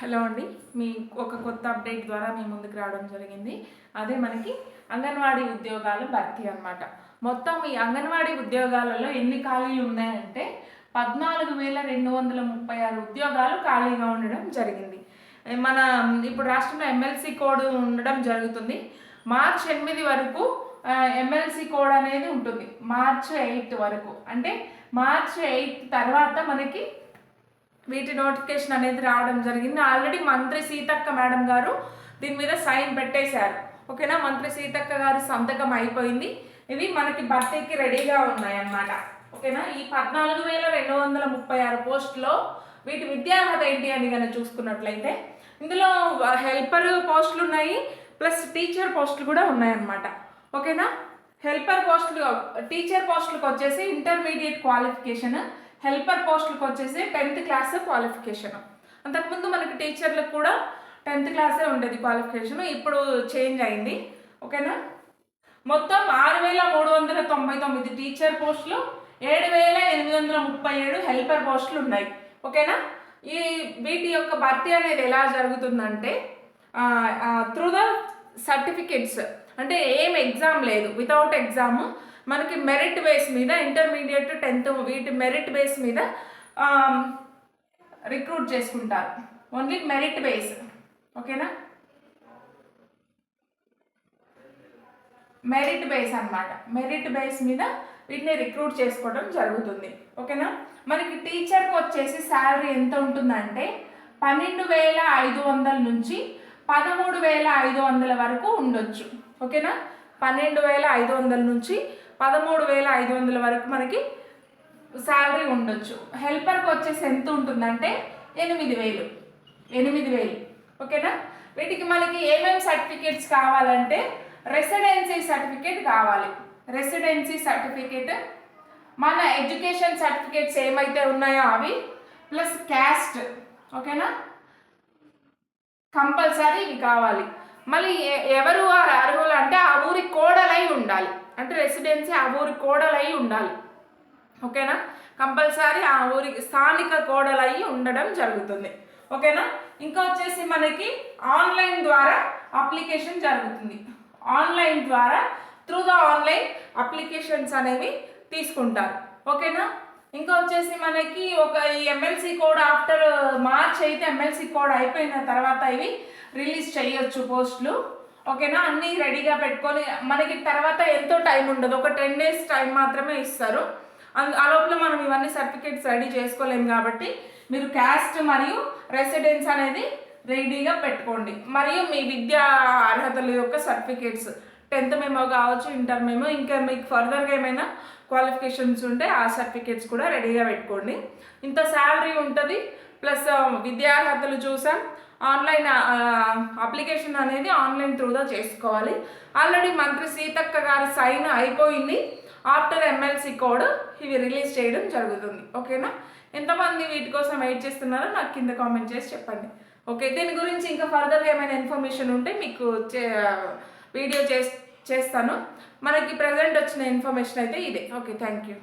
Hello అండి. మీ ఒక కొత్త అప్డేట్ ద్వారా మీ ముందుకు రావడం జరిగింది. అదే మనకి అంగన్వాడీ ఉద్యోగాలు భర్తీ అన్నమాట. మొత్తం ఈ అంగన్వాడీ ఉద్యోగాలలో ఎన్ని ఖాళీలు ఉన్నాయంటే పద్నాలుగు వేల రెండు వందల ముప్పై ఆరు ఉద్యోగాలు ఖాళీగా ఉండడం జరిగింది. మన ఇప్పుడు రాష్ట్రంలో ఎమ్మెల్సీ కోడ్ ఉండడం జరుగుతుంది. మార్చ్ ఎనిమిది వరకు ఎమ్మెల్సీ కోడ్ అనేది ఉంటుంది. మార్చ్ ఎయిత్ వరకు. అంటే మార్చ్ ఎయిత్ తర్వాత మనకి వీటి నోటిఫికేషన్ అనేది రావడం జరిగింది. ఆల్రెడీ మంత్రి సీతక్క మేడం గారు దీని మీద సైన్ పెట్టేశారు. ఓకేనా? మంత్రి సీతక్క గారు సంతకం అయిపోయింది. ఇవి మనకి భర్తీకి రెడీగా ఉన్నాయన్నమాట. ఓకేనా? ఈ పద్నాలుగు వేల రెండు వందల ముప్పై ఆరు పోస్టులో వీటి విద్యార్హత ఏంటి అని కనుక చూసుకున్నట్లయితే ఇందులో హెల్పర్ పోస్టులు ఉన్నాయి ప్లస్ టీచర్ పోస్టులు కూడా ఉన్నాయన్నమాట. ఓకేనా? హెల్పర్ పోస్టులు టీచర్ పోస్టులకు వచ్చేసి ఇంటర్మీడియట్ క్వాలిఫికేషన్ హెల్పర్ పోస్టులకు వచ్చేసి టెన్త్ క్లాస్ క్వాలిఫికేషన్ అంతకుముందు మనకి టీచర్లకు కూడా టెన్త్ క్లాసే ఉండేది క్వాలిఫికేషన్ ఇప్పుడు చేంజ్ అయింది. ఓకేనా? మొత్తం ఆరు వేల మూడు వందల తొంభై తొమ్మిది టీచర్ పోస్టులు ఏడు వేల ఎనిమిది వందల ముప్పై ఏడు హెల్పర్ పోస్టులు ఉన్నాయి. ఓకేనా? ఈ వీటి యొక్క భర్తీ అనేది ఎలా జరుగుతుందంటే త్రూ ద సర్టిఫికెట్స్ అంటే ఏం ఎగ్జామ్ లేదు. వితౌట్ ఎగ్జామ్ మనకి మెరిట్ బేస్ మీద ఇంటర్మీడియట్ టెన్త్ వీటి మెరిట్ బేస్ మీద um, రిక్రూట్ చేసుకుంటారు. ఓన్లీ మెరిట్ బేస్ ఓకేనా మెరిట్ బేస్ అన్నమాట. మెరిట్ బేస్ మీద వీటిని రిక్రూట్ చేసుకోవడం జరుగుతుంది. ఓకేనా మనకి టీచర్కి వచ్చేసి శాలరీ ఎంత ఉంటుందంటే పన్నెండు వేల ఐదు వందల నుంచి పదమూడు వేల ఐదు వందల వరకు ఉండొచ్చు. ఓకేనా? పన్నెండు వేల ఐదు వందల నుంచి పదమూడు వేల ఐదు వందల వరకు మనకి శాలరీ ఉండొచ్చు. హెల్పర్కి వచ్చేసి ఎంత ఉంటుందంటే ఎనిమిది వేలు. ఎనిమిది వేలు. ఓకేనా? వీటికి మనకి ఏమేమి సర్టిఫికేట్స్ కావాలంటే రెసిడెన్సీ సర్టిఫికేట్ కావాలి. రెసిడెన్సీ సర్టిఫికేట్ మన ఎడ్యుకేషన్ సర్టిఫికేట్స్ ఏమైతే ఉన్నాయో అవి ప్లస్ క్యాస్ట్. ఓకేనా? కంపల్సరీ ఇవి కావాలి. మళ్ళీ ఎ- ఎవరు అర్హులు అంటే ఆ ఊరి కోడలై ఉండాలి. అంటే రెసిడెన్సీ ఆ ఊరి కోడలై ఉండాలి. ఓకేనా? కంపల్సరీ ఆ ఊరికి స్థానిక కోడలై ఉండడం జరుగుతుంది. ఓకేనా? ఇంకా వచ్చేసి మనకి ఆన్లైన్ ద్వారా అప్లికేషన్ జరుగుతుంది. ఆన్లైన్ ద్వారా త్రూ ద ఆన్లైన్ అప్లికేషన్స్ అనేవి తీసుకుంటారు. ఓకేనా? ఇంకా వచ్చేసి మనకి ఒక ఈ ఎమ్మెల్సీ కోడ్ ఆఫ్టర్ మార్చ్ అయితే ఎమ్మెల్సీ కోడ్ అయిపోయిన తర్వాత ఇవి రిలీజ్ చేయొచ్చు పోస్టులు. ఓకేనా? అన్నీ రెడీగా పెట్టుకొని మనకి తర్వాత ఎంతో టైం ఉండదు. ఒక టెన్ డేస్ టైం మాత్రమే ఇస్తారు. అందు ఆ లోపల మనం ఇవన్నీ సర్టిఫికేట్స్ రెడీ చేసుకోలేము కాబట్టి మీరు క్యాస్ట్ మరియు రెసిడెన్స్ అనేది రెడీగా పెట్టుకోండి. మరియు మీ విద్యా అర్హతల యొక్క సర్టిఫికేట్స్ టెన్త్ మేమో కావచ్చు ఇంటర్ మేమో ఇంకా మీకు ఫర్దర్గా ఏమైనా క్వాలిఫికేషన్స్ ఉంటే ఆ సర్టిఫికేట్స్ కూడా రెడీగా పెట్టుకోండి. ఇంత శాలరీ ఉంటుంది ప్లస్ విద్యార్హతలు చూసాం. ఆన్లైన్ అప్లికేషన్ అనేది ఆన్లైన్ త్రూగా చేసుకోవాలి. ఆల్రెడీ మంత్రి సీతక్క గారి సైన్ అయిపోయింది. ఆఫ్టర్ ఎమ్మెల్సీ కోడ్ ఇవి రిలీజ్ చేయడం జరుగుతుంది. ఓకేనా ఎంతమంది వీటి కోసం వెయిట్ చేస్తున్నారో నాకు కింద కామెంట్ చేసి చెప్పండి. ఓకే దీని గురించి ఇంకా ఫర్దర్గా ఏమైనా ఇన్ఫర్మేషన్ ఉంటే మీకు చే వీడియో చేస్ చేస్తాను. మనకి ప్రజెంట్ వచ్చిన ఇన్ఫర్మేషన్ అయితే ఇదే. Okay thank you